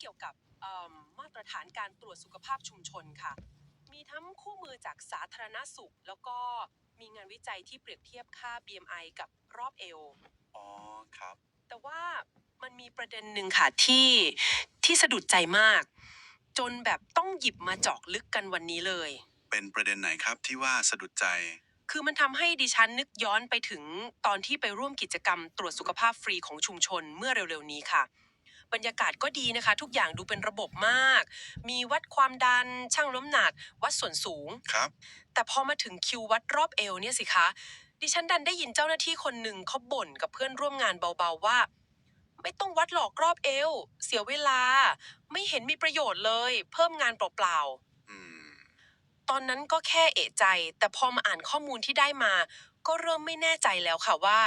เกี่ยวกับเอิ่มมาตรฐานการตรวจสุขภาพชุมชนค่ะ มีทั้งคู่มือจากสาธารณสุข แล้วก็มีงานวิจัยที่เปรียบเทียบค่า BMI กับรอบเอวอ๋อครับ แต่ว่ามันมีประเด็นหนึ่งค่ะที่ที่สะดุดใจมาก จนแบบต้องหยิบมาเจาะลึกกันวันนี้เลย เป็นประเด็นไหนครับที่ว่าสะดุดใจ คือมันทำให้ดิฉันนึกย้อนไปถึงตอนที่ไปร่วมกิจกรรมตรวจสุขภาพฟรีของชุมชนเมื่อเร็วๆนี้ค่ะ บรรยากาศก็ดีนะคะ ทุกอย่างดูเป็นระบบมาก มีวัดความดันชั่งน้ำหนัก วัดส่วนสูง ครับ แต่พอมาถึงคิววัดรอบเอวเนี่ยสิคะ ดิฉันดันได้ยินเจ้าหน้าที่คนหนึ่งเขาบ่นกับเพื่อนร่วมงานเบาๆว่า ไม่ต้องวัดหลอกรอบเอว เสียเวลา ไม่เห็นมีประโยชน์เลย เพิ่มงานเปล่าๆ อืม ตอนนั้นก็แค่เอะใจ แต่พอมาอ่านข้อมูลที่ได้มา ก็เริ่มไม่แน่ใจแล้วค่ะว่า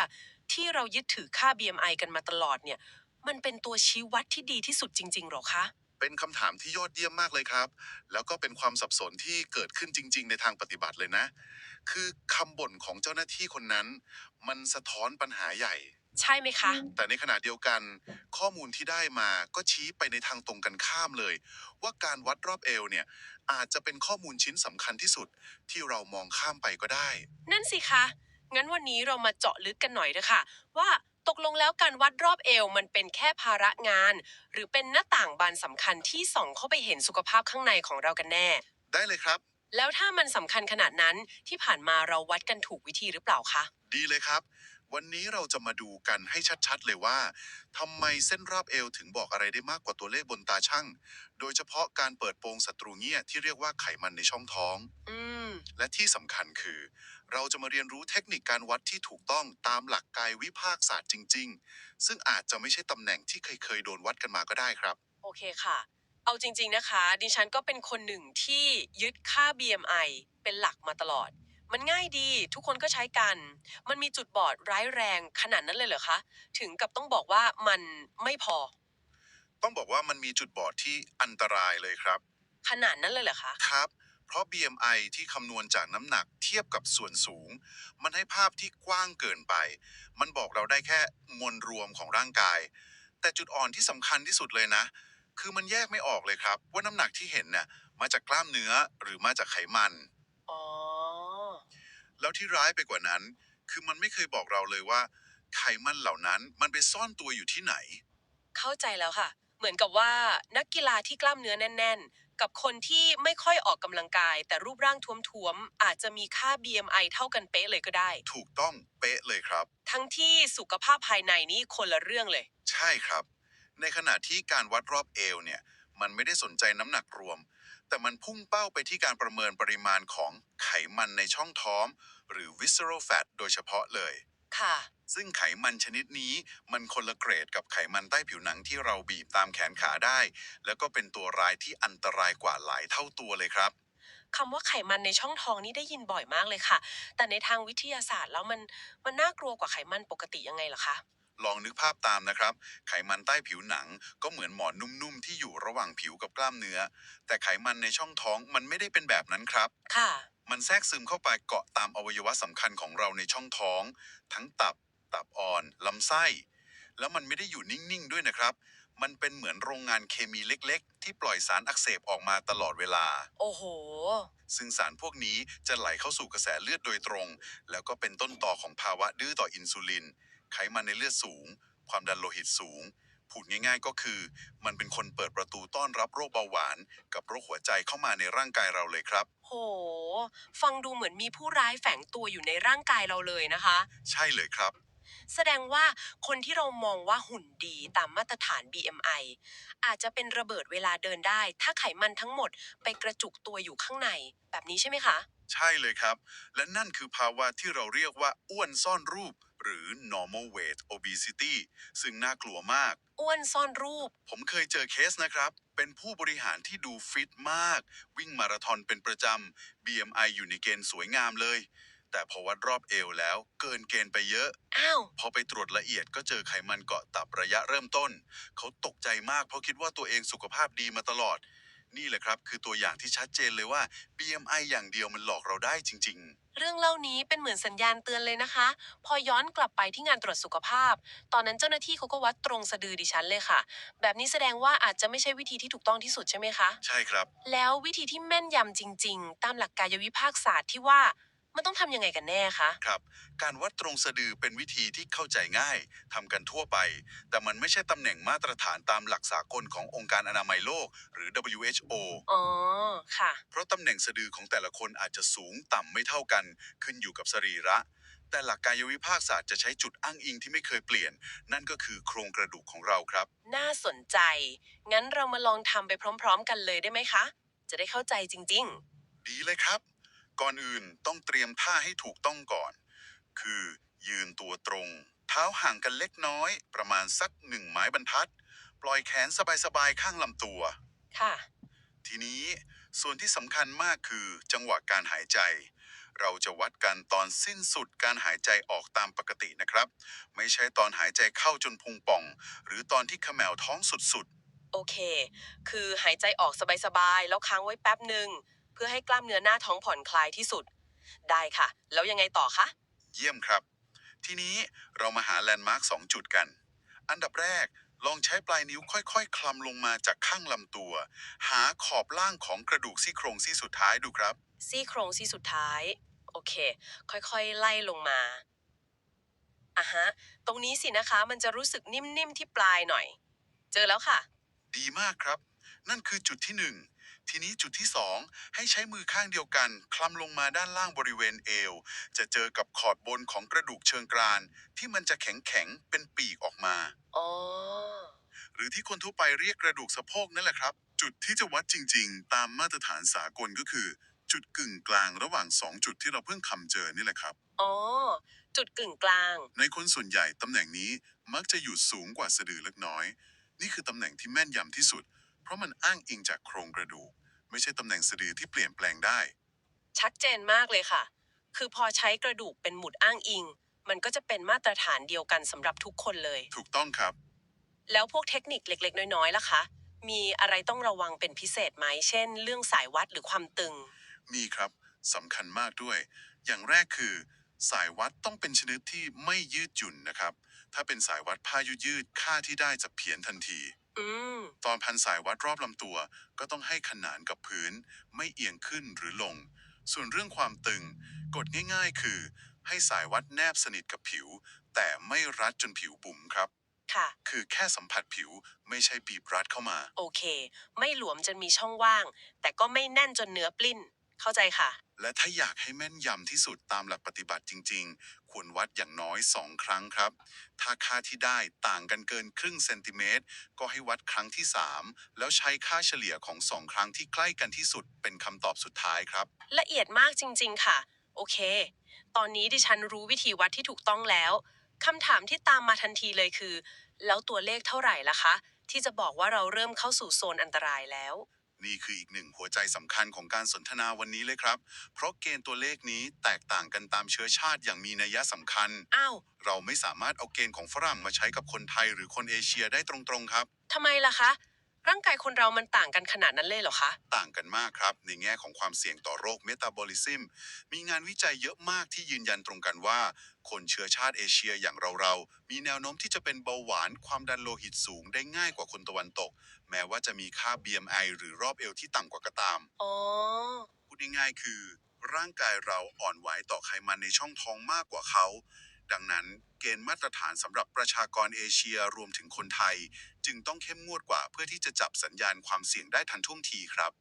ที่เรายึดถือค่า BMI กันมาตลอดเนี่ย มันเป็นตัวชี้วัดที่ดีที่สุดจริง ๆ หรอคะ เป็นคำถามที่ยอดเยี่ยมมากเลยครับ แล้วก็เป็นความสับสนที่เกิดขึ้นจริง ๆ ในทางปฏิบัติเลยนะ คือคำบ่นของเจ้าหน้าที่คนนั้น มันสะท้อนปัญหาใหญ่ ใช่ไหมคะ แต่ในขณะเดียวกัน ข้อมูลที่ได้มาก็ชี้ไปในทางตรงกันข้ามเลย ว่าการวัดรอบเอวเนี่ย อาจจะเป็นข้อมูลชิ้นสำคัญที่สุด ที่เรามองข้ามไปก็ได้ นั่นสิคะ งั้นวันนี้เรามาเจาะลึกกันหน่อยเถอะค่ะ ว่าตกลงแล้วการวัดรอบเอวมันเป็นแค่ภาระงาน หรือเป็นหน้าต่างบานสำคัญที่ส่องเข้าไปเห็นสุขภาพข้างในของเรากันแน่ ได้เลยครับ แล้วถ้ามันสำคัญขนาดนั้นที่ผ่านมาเราวัดกันถูกวิธีหรือเปล่าคะ ดีเลยครับ วันนี้เราจะมาดูกันให้ชัดๆ เลยว่าทำไมเส้นรอบเอวถึงบอกอะไรได้มากกว่าตัวเลขบนตาช่าง โดยเฉพาะการเปิดโปงศัตรูเงียที่เรียกว่าไขมันในช่องท้อง อืม และที่สำคัญคือ เราจะมาเรียนรู้เทคนิคการวัดที่ถูกต้องตามหลักกายวิภาคศาสตร์จริง ๆ ซึ่งอาจจะไม่ใช่ตำแหน่งที่เคยเคยๆโดนวัดกันมาก็ได้ครับ โอเคค่ะ เอาจริง ๆนะคะ ดิฉันก็เป็นคนหนึ่งที่ยึดค่า BMI เป็นหลักมาตลอด มันง่ายดีทุกคนก็ใช้กัน มันมีจุดบอดร้ายแรงขนาดนั้นเลยเหรอคะ ถึงกับต้องบอกว่ามันไม่พอ ต้องบอกว่ามันมีจุดบอดที่อันตรายเลยครับ ขนาดนั้นเลยเหรอคะ ครับ เพราะ BMI ที่คำนวณจากน้ำหนักเทียบกับส่วนสูง มันให้ภาพที่กว้างเกินไป มันบอกเราได้แค่มวลรวมของร่างกาย แต่จุดอ่อนที่สำคัญที่สุดเลยนะ คือมันแยกไม่ออกเลยครับ ว่าน้ำหนักที่เห็นน่ะมาจากกล้ามเนื้อหรือมาจากไขมัน อ๋อ แล้วที่ร้ายไปกว่านั้น คือมันไม่เคยบอกเราเลยว่า ไขมันเหล่านั้นมันไปซ่อนตัวอยู่ที่ไหน เข้าใจแล้วค่ะ เหมือนกับว่านักกีฬาที่กล้ามเนื้อแน่น ๆ กับคนที่ไม่ค่อยออกกำลังกาย แต่รูปร่างท้วมๆ อาจจะมีค่า BMI เท่ากันเป๊ะเลยก็ได้ ถูกต้องเป๊ะเลยครับ ทั้งที่สุขภาพภายในนี่คนละเรื่องเลย ใช่ครับ ในขณะที่การวัดรอบเอวเนี่ย มันไม่ได้สนใจน้ำหนักรวม แต่มันพุ่งเป้าไปที่การประเมินปริมาณของไขมันในช่องท้อง หรือ visceral fat โดยเฉพาะเลย ค่ะ ซึ่งไขมันชนิดนี้มันคนละเกรดกับไขมันใต้ผิวหนังที่เราบีบตามแขนขาได้ แล้วก็เป็นตัวร้ายที่อันตรายกว่าหลายเท่าตัวเลยครับ คำว่าไขมันในช่องท้องนี่ได้ยินบ่อยมากเลยค่ะ แต่ในทางวิทยาศาสตร์แล้วมันมันน่ากลัวกว่าไขมันปกติยังไงเหรอคะ ลองนึกภาพตามนะครับ ไขมันใต้ผิวหนังก็เหมือนหมอนนุ่มๆ ที่อยู่ระหว่างผิวกับกล้ามเนื้อ แต่ไขมันในช่องท้องมันไม่ได้เป็นแบบนั้นครับ ค่ะ มันแทรกซึมเข้าไปเกาะตามอวัยวะสำคัญของเราในช่องท้อง ทั้งตับ ตับอ่อนลำไส้ แล้วมันไม่ได้อยู่นิ่งๆด้วยนะครับ มันเป็นเหมือนโรงงานเคมีเล็กๆ ที่ปล่อยสารอักเสบออกมาตลอดเวลา โอ้โห ซึ่งสารพวกนี้จะไหลเข้าสู่กระแสเลือดโดยตรง แล้วก็เป็นต้นต่อของภาวะดื้อต่ออินซูลิน ไขมันในเลือดสูง ความดันโลหิตสูง พูดง่ายๆก็คือ มันเป็นคนเปิดประตูต้อนรับโรคเบาหวาน กับโรคหัวใจเข้ามาในร่างกายเราเลยครับ โห ฟังดูเหมือนมีผู้ร้ายแฝงตัวอยู่ในร่างกายเราเลยนะคะ ใช่เลยครับ แสดงว่าคนที่เรามองว่าหุ่นดีตามมาตรฐาน BMI อาจจะเป็นระเบิดเวลาเดินได้ ถ้าไขมันทั้งหมดไปกระจุกตัวอยู่ข้างใน แบบนี้ใช่ไหมคะ ใช่เลยครับ และนั่นคือภาวะที่เราเรียกว่าอ้วนซ่อนรูป หรือ normal weight obesity ซึ่งน่ากลัวมาก อ้วนซ่อนรูป ผมเคยเจอเคสนะครับ เป็นผู้บริหารที่ดูฟิตมาก วิ่งมาราธอนเป็นประจำ BMI อยู่ในเกณฑ์สวยงามเลย แต่พอวัดรอบเอวแล้วเกินเกณฑ์ไปเยอะ อ้าว พอไปตรวจละเอียดก็เจอไขมันเกาะตับระยะเริ่มต้น เขาตกใจมากเพราะคิดว่าตัวเองสุขภาพดีมาตลอด นี่แหละครับ คือตัวอย่างที่ชัดเจนเลยว่า BMI อย่างเดียวมันหลอกเราได้จริง ๆ เรื่องเล่านี้เป็นเหมือนสัญญาณเตือนเลยนะคะ พอย้อนกลับไปที่งานตรวจสุขภาพ ตอนนั้นเจ้าหน้าที่เขาก็วัดตรงสะดือดิฉันเลยค่ะ แบบนี้แสดงว่าอาจจะไม่ใช่วิธีที่ถูกต้องที่สุดใช่ไหมคะ ใช่ครับ แล้ววิธีที่แม่นยำจริง ๆ ตามหลักกายวิภาคศาสตร์ที่ว่า มันต้องทำยังไงกันแน่คะ ครับ การวัดตรงสะดือเป็นวิธีที่เข้าใจง่ายทำกันทั่วไป แต่มันไม่ใช่ตำแหน่งมาตรฐานตามหลักสากลขององค์การอนามัยโลก หรือ WHO อ๋อ ค่ะ เพราะตำแหน่งสะดือของแต่ละคนอาจจะสูงต่ำไม่เท่ากัน ขึ้นอยู่กับสรีระ แต่หลักกายวิภาคศาสตร์จะใช้จุดอ้างอิงที่ไม่เคยเปลี่ยน นั่นก็คือโครงกระดูกของเราครับ น่าสนใจ งั้นเรามาลองทำไปพร้อม ๆ กันเลยได้ไหมคะ จะได้เข้าใจจริง ดีเลยครับ ก่อนอื่นต้องเตรียมท่าให้ถูกต้องก่อน คือยืนตัวตรง เท้าห่างกันเล็กน้อย ประมาณสักหนึ่งไม้บรรทัด ปล่อยแขนสบายๆข้างลำตัวๆค่ะ ทีนี้ส่วนที่สำคัญมากคือจังหวะการหายใจ เราจะวัดกันตอนสิ้นสุดการหายใจออกตามปกตินะครับ ไม่ใช่ตอนหายใจเข้าจนพุงป่อง หรือตอนที่เขมวท้องสุดโอเค คือหายใจออกสบายๆ แล้วค้างไว้แป๊บหนึ่งเพื่อให้กล้ามเนื้อหน้าท้องผ่อนคลายที่สุด ได้ค่ะ แล้วยังไงต่อคะๆเยี่ยมครับ ทีนี้เรามาหาแลนด์มาร์คสองจุดกัน อันดับแรกลองใช้ปลายนิ้วค่อยๆคลำลงมาจากข้างลำตัว หาขอบล่างของกระดูกซี่โครงซี่สุดท้ายดูครับ ซี่โครงซี่สุดท้าย โอเค ค่อยๆ ไล่ลงมาอะฮะ ตรงนี้สินะคะมันจะรู้สึกนิ่มๆที่ปลายหน่อย เจอแล้วค่ะ ดีมากครับ นั่นคือจุดที่หนึ่ง ทีนี้จุดที่สองให้ใช้มือข้างเดียวกัน คลำลงมาด้านล่างบริเวณเอว จะเจอกับขอดบนของกระดูกเชิงกราน ที่มันจะแข็งแข็งๆเป็นปีกออกมา อ๋อ หรือที่คนทั่วไปเรียกกระดูกสะโพกนั่นแหละครับ จุดที่จะวัดจริง ๆ ตามมาตรฐานสากลก็คือ จุดกึ่งกลางระหว่างสองจุดที่เราเพิ่งคำเจอนี่แหละครับ อ๋อ จุดกึ่งกลาง ในคนส่วนใหญ่ตำแหน่งนี้มักจะอยู่สูงกว่าสะดือเล็กน้อย นี่คือตำแหน่งที่แม่นยำที่สุด เพราะมันอ้างอิงจากโครงกระดูก ไม่ใช่ตำแหน่งสะดือที่เปลี่ยนแปลงได้ ชัดเจนมากเลยค่ะ คือพอใช้กระดูกเป็นหมุดอ้างอิง มันก็จะเป็นมาตรฐานเดียวกันสำหรับทุกคนเลย ถูกต้องครับ แล้วพวกเทคนิคเล็ก ๆ น้อยๆล่ะคะ มีอะไรต้องระวังเป็นพิเศษไหม เช่น เรื่องสายวัดหรือความตึง มีครับสำคัญมากด้วย อย่างแรกคือ สายวัดต้องเป็นชนิดที่ไม่ยืดหยุ่นนะครับ ถ้าเป็นสายวัดผ้ายืดยืดๆค่าที่ได้จะเพี้ยนทันทีอืม ตอนพันสายวัดรอบลำตัวก็ต้องให้ขนานกับพื้น ไม่เอียงขึ้นหรือลง ส่วนเรื่องความตึง กฎง่ายๆ คือ ให้สายวัดแนบสนิทกับผิว แต่ไม่รัดจนผิวบุ๋มครับ ค่ะ คือแค่สัมผัสผิวไม่ใช่บีบรัดเข้ามา โอเค ไม่หลวมจนมีช่องว่าง แต่ก็ไม่แน่นจนเนื้อปลิ้น เข้าใจค่ะ และถ้าอยากให้แม่นยำที่สุดตามหลักปฏิบัติจริง ๆ ควรวัดอย่างน้อย 2 ครั้งครับ ถ้าค่าที่ได้ต่างกันเกินครึ่งเซนติเมตร ก็ให้วัดครั้งที่ 3 แล้วใช้ค่าเฉลี่ยของ 2 ครั้งที่ใกล้กันที่สุดเป็นคำตอบสุดท้ายครับ ละเอียดมากจริง ๆ ค่ะ โอเค ตอนนี้ดิฉันรู้วิธีวัดที่ถูกต้องแล้วคำถามที่ตามมาทันทีเลยคือ แล้วตัวเลขเท่าไหร่ล่ะคะ ที่จะบอกว่าเราเริ่มเข้าสู่โซนอันตรายแล้ว นี่คืออีกหนึ่งหัวใจสำคัญของการสนทนาวันนี้เลยครับ เพราะเกณฑ์ตัวเลขนี้แตกต่างกันตามเชื้อชาติอย่างมีนัยสำคัญ อ้าวเราไม่สามารถเอาเกณฑ์ของฝรั่งมาใช้กับคนไทยหรือคนเอเชียได้ตรงๆครับ ทำไมล่ะคะ ร่างกายคนเรามันต่างกันขนาดนั้นเลยเหรอคะ ต่างกันมากครับ ในแง่ของความเสี่ยงต่อโรคเมตาบอลิซึมมีงานวิจัยเยอะมากที่ยืนยันตรงกันว่า คนเชื้อชาติเอเชียอย่างเราๆ มีแนวโน้มที่จะเป็นเบาหวานความดันโลหิตสูงได้ง่ายกว่าคนตะวันตก แม้ว่าจะมีค่า BMI หรือรอบเอวที่ต่ำกว่าก็ตาม อ๋อ พูดง่ายๆคือ ร่างกายเราอ่อนไหวต่อไขมันในช่องท้องมากกว่าเขา ดังนั้นเกณฑ์มาตรฐานสำหรับประชากรเอเชียรวมถึงคนไทย จึงต้องเข้มงวดกว่าเพื่อที่จะจับสัญญาณความเสี่ยงได้ทันท่วงทีครับ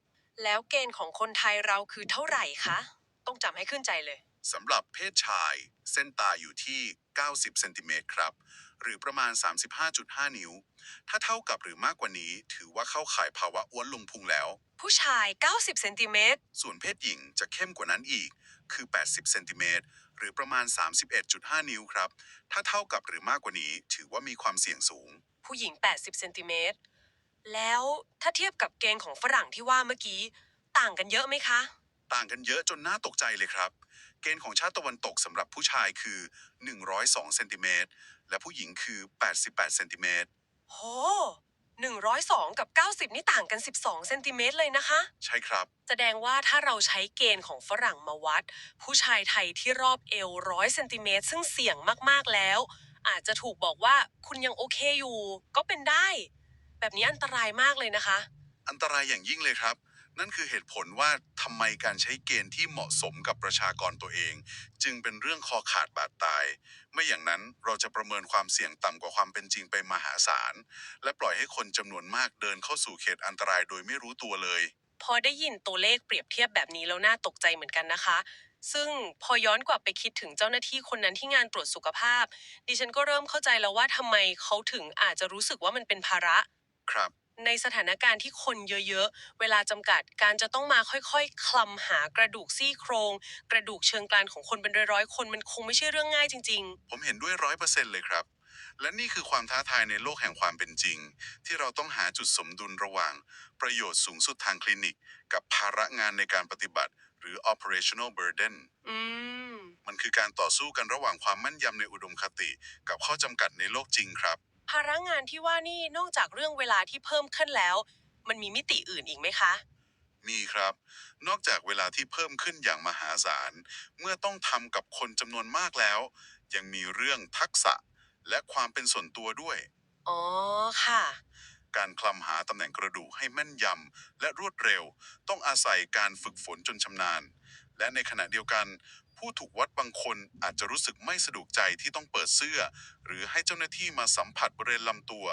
แล้วเกณฑ์ของคนไทยเราคือเท่าไหร่คะ ต้องจำให้ขึ้นใจเลย สำหรับเพศชาย เส้นตาอยู่ที่ 90เซนติเมตรครับ หรือประมาณ 35.5 นิ้ว ถ้าเท่ากับหรือมากกว่านี้ ถือว่าเข้าข่ายภาวะอ้วนลงพุงแล้ว ผู้ชาย 90เซนติเมตรส่วนเพศหญิงจะเข้มกว่านั้นอีก คือ 80เซนติเมตร หรือประมาณ 31.5 นิ้วครับ ถ้าเท่ากับหรือมากกว่านี้ ถือว่ามีความเสี่ยงสูง ผู้หญิง 80เซนติเมตรแล้วถ้าเทียบกับเกณฑ์ของฝรั่งที่ว่าเมื่อกี้ ต่างกันเยอะไหมคะ ต่างกันเยอะจนน่าตกใจเลยครับ เกณฑ์ของชาติตะวันตกสำหรับผู้ชายคือ 102เซนติเมตรและผู้หญิงคือ 88เซนติเมตร โห 102 กับ 90 นี่ต่างกัน 12 เซนติเมตรเลยนะคะ ใช่ครับ แสดงว่าถ้าเราใช้เกณฑ์ของฝรั่งมาวัด ผู้ชายไทยที่รอบเอวร้อยเซนติเมตรซึ่งเสี่ยงมากๆแล้ว อาจจะถูกบอกว่าคุณยังโอเคอยู่ ก็เป็นได้ แบบนี้อันตรายมากเลยนะคะ อันตรายอย่างยิ่งเลยครับ นั่นคือเหตุผลว่าทำไมการใช้เกณฑ์ที่เหมาะสมกับประชากรตัวเอง จึงเป็นเรื่องคอขาดบาดตาย ไม่อย่างนั้นเราจะประเมินความเสี่ยงต่ำกว่าความเป็นจริงไปมหาศาล และปล่อยให้คนจำนวนมากเดินเข้าสู่เขตอันตรายโดยไม่รู้ตัวเลย พอได้ยินตัวเลขเปรียบเทียบแบบนี้แล้วน่าตกใจเหมือนกันนะคะ ซึ่งพอย้อนกลับไปคิดถึงเจ้าหน้าที่คนนั้นที่งานตรวจสุขภาพ ดิฉันก็เริ่มเข้าใจแล้วว่าทำไมเขาถึงอาจจะรู้สึกว่ามันเป็นภาระ ครับ ในสถานการณ์ที่คนเยอะๆ เวลาจำกัดการจะต้องมาค่อยๆ คลำหากระดูกซี่โครง กระดูกเชิงกรานของคนเป็นร้อยๆ คนมันคงไม่ใช่เรื่องง่ายจริง ผมเห็นด้วยร้อยเปอร์เซ็นต์เลยครับ และนี่คือความท้าทายในโลกแห่งความเป็นจริง ที่เราต้องหาจุดสมดุลระหว่าง ประโยชน์สูงสุดทางคลินิก กับภาระงานในการปฏิบัติ หรือ operational burden ๆ อืม มันคือการต่อสู้กันระหว่างความมั่นยำในอุดมคติ กับข้อจำกัดในโลกจริงครับ ภาระงานที่ว่านี่นอกจากเรื่องเวลาที่เพิ่มขึ้นแล้ว มันมีมิติอื่นอีกไหมคะมีครับ นอกจากเวลาที่เพิ่มขึ้นอย่างมหาศาล เมื่อต้องทำกับคนจำนวนมากแล้ว ยังมีเรื่องทักษะและความเป็นส่วนตัวด้วย อ๋อค่ะ การคลำหาตำแหน่งกระดูกให้แม่นยำและรวดเร็ว ต้องอาศัยการฝึกฝนจนชำนาญ และในขณะเดียวกัน ผู้ถูกวัดบางคนอาจจะรู้สึกไม่สะดวกใจที่ต้องเปิดเสื้อ หรือให้เจ้าหน้าที่มาสัมผัสบริเวณลำตัว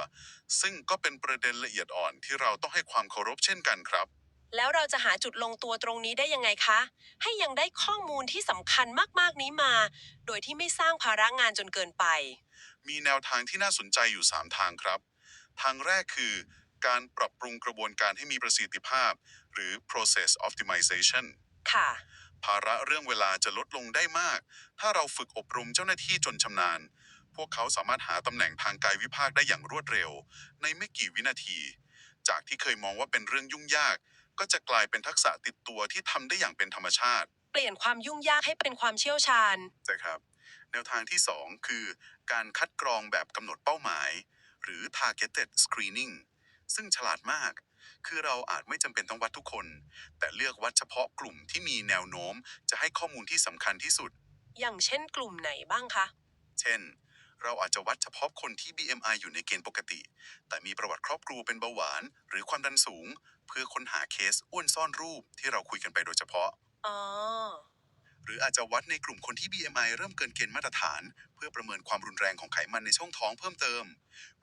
ซึ่งก็เป็นประเด็นละเอียดอ่อนที่เราต้องให้ความเคารพเช่นกันครับ แล้วเราจะหาจุดลงตัวตรงนี้ได้ยังไงคะ ให้ยังได้ข้อมูลที่สำคัญมากๆนี้มา โดยที่ไม่สร้างภาระงานจนเกินไป มีแนวทางที่น่าสนใจอยู่ 3 ทางครับ ทางแรกคือ การปรับปรุงกระบวนการให้มีประสิทธิภาพ หรือ process optimization ค่ะ ภาระเรื่องเวลาจะลดลงได้มาก ถ้าเราฝึกอบรมเจ้าหน้าที่จนชำนาญ พวกเขาสามารถหาตำแหน่งทางกายวิภาคได้อย่างรวดเร็ว ในไม่กี่วินาที จากที่เคยมองว่าเป็นเรื่องยุ่งยาก ก็จะกลายเป็นทักษะติดตัวที่ทำได้อย่างเป็นธรรมชาติ เปลี่ยนความยุ่งยากให้เป็นความเชี่ยวชาญใช่ครับ แนวทางที่ 2 คือ การคัดกรองแบบกำหนดเป้าหมาย หรือ targeted screening ซึ่งฉลาดมาก คือเราอาจไม่จำเป็นต้องวัดทุกคน แต่เลือกวัดเฉพาะกลุ่มที่มีแนวโน้ม จะให้ข้อมูลที่สำคัญที่สุด อย่างเช่นกลุ่มไหนบ้างคะ เช่น เราอาจจะวัดเฉพาะคนที่ BMI อยู่ในเกณฑ์ปกติ แต่มีประวัติครอบครัวเป็นเบาหวาน หรือความดันสูง เพื่อค้นหาเคสอ้วนซ่อนรูปที่เราคุยกันไปโดยเฉพาะอ๋อหรืออาจจะวัดในกลุ่มคนที่ BMI เริ่มเกินเกณฑ์มาตรฐาน เพื่อประเมินความรุนแรงของไขมันในช่องท้องเพิ่มเติม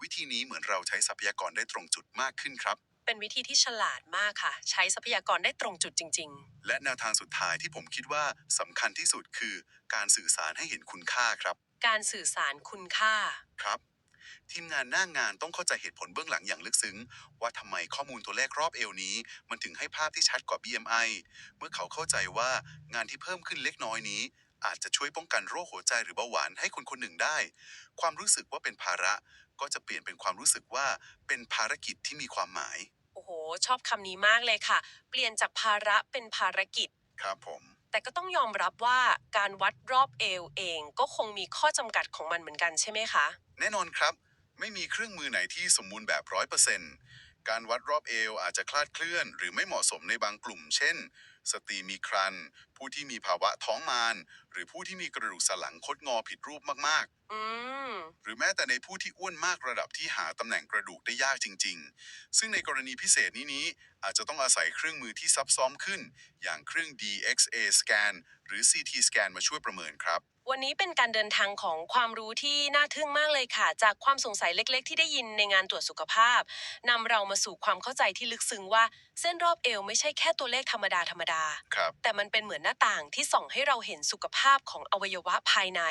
วิธีนี้เหมือนเราใช้ทรัพยากรได้ตรงจุดมากขึ้นครับ เป็นวิธีที่ฉลาดมากค่ะ ใช้ทรัพยากรได้ตรงจุดจริง และแนวทางสุดท้ายที่ผมคิดว่าสำคัญที่สุดคือ การสื่อสารให้เห็นคุณค่าครับ ๆ การสื่อสารคุณค่า ครับ ทีมงานหน้างานต้องเข้าใจเหตุผลเบื้องหลังอย่างลึกซึ้ง ว่าทำไมข้อมูลตัวเลขรอบเอวนี้ มันถึงให้ภาพที่ชัดกว่า BMI เมื่อเขาเข้าใจว่างานที่เพิ่มขึ้นเล็กน้อยนี้ อาจจะช่วยป้องกันโรคหัวใจหรือเบาหวานให้คนคนหนึ่งได้ ความรู้สึกว่าเป็นภาระก็จะเปลี่ยนเป็นความรู้สึกว่าเป็นภารกิจที่มีความหมาย โอ้โห ชอบคำนี้มากเลยค่ะ เปลี่ยนจากภาระเป็นภารกิจ ครับผม แต่ก็ต้องยอมรับว่าการวัดรอบเอวเองก็คงมีข้อจำกัดของมันเหมือนกันใช่ไหมคะ แน่นอนครับ ไม่มีเครื่องมือไหนที่สมบูรณ์แบบร้อยเปอร์เซ็นต์ การวัดรอบเอวอาจจะคลาดเคลื่อน หรือไม่เหมาะสมในบางกลุ่ม เช่น สตรีมีครรภ์ผู้ที่มีภาวะท้องมาร หรือผู้ที่มีกระดูกสันหลังคดงอผิดรูปมากอืม ๆ หรือแม้แต่ในผู้ที่อ้วนมากระดับที่หาตำแหน่งกระดูกได้ยากจริง ๆ ซึ่งในกรณีพิเศษนี้นี้ อาจจะต้องอาศัยเครื่องมือที่ซับซ้อนขึ้น อย่างเครื่อง DXA scan หรือ CT scan มาช่วยประเมินครับ วันนี้เป็นการเดินทางของความรู้ที่น่าทึ่งมากเลยค่ะ จากความสงสัยเล็ก ๆ ที่ได้ยินในงานตรวจสุขภาพนำเรามาสู่ความเข้าใจที่ลึกซึ้งว่า เส้นรอบเอวไม่ใช่แค่ตัวเลขธรรมดาธรรมดา ครับ แต่มันเป็นเหมือนหน้าต่างที่ส่องให้เราเห็นสุขภาพของอวัยวะภายใน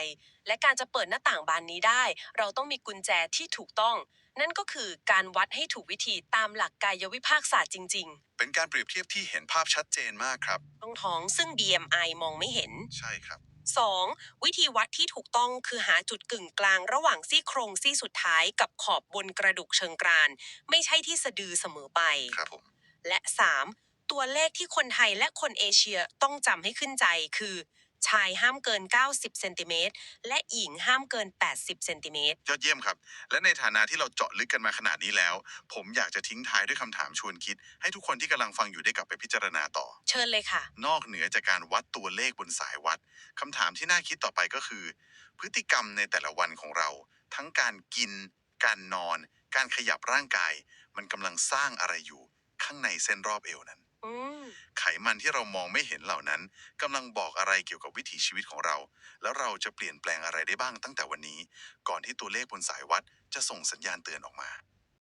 และการจะเปิดหน้าต่างบานนี้ได้ เราต้องมีกุญแจที่ถูกต้อง นั่นก็คือการวัดให้ถูกวิธีตามหลักกายวิภาคศาสตร์จริง เป็นการเปรียบเทียบที่เห็นภาพชัดเจนมากครับ ๆ ต้องท้องซึ่ง BMI มองไม่เห็น ใช่ครับ 2. วิธีวัดที่ถูกต้องคือหาจุดกึ่งกลางระหว่างซี่โครงซี่สุดท้ายกับขอบบนกระดูกเชิงกราน ไม่ใช่ที่สะดือเสมอไป ครับผม และ 3. ตัวเลขที่คนไทยและคนเอเชียต้องจำให้ขึ้นใจคือ ชายห้ามเกิน 90เซนติเมตรและหญิงห้ามเกิน 80เซนติเมตร ยอดเยี่ยมครับ และในฐานะที่เราเจาะลึกกันมาขนาดนี้แล้ว ผมอยากจะทิ้งท้ายด้วยคำถามชวนคิด ให้ทุกคนที่กำลังฟังอยู่ได้กลับไปพิจารณาต่อ เชิญเลยค่ะ นอกเหนือจากการวัดตัวเลขบนสายวัดคำถามที่น่าคิดต่อไปก็คือ พฤติกรรมในแต่ละวันของเรา ทั้งการกิน การนอน การขยับร่างกาย มันกำลังสร้างอะไรอยู่ ข้างในเส้นรอบเอวนั้นอืม ไขมันที่เรามองไม่เห็นเหล่านั้นกำลังบอกอะไรเกี่ยวกับวิถีชีวิตของเรา แล้วเราจะเปลี่ยนแปลงอะไรได้บ้างตั้งแต่วันนี้ ก่อนที่ตัวเลขบนสายวัดจะส่งสัญญาณเตือนออกมา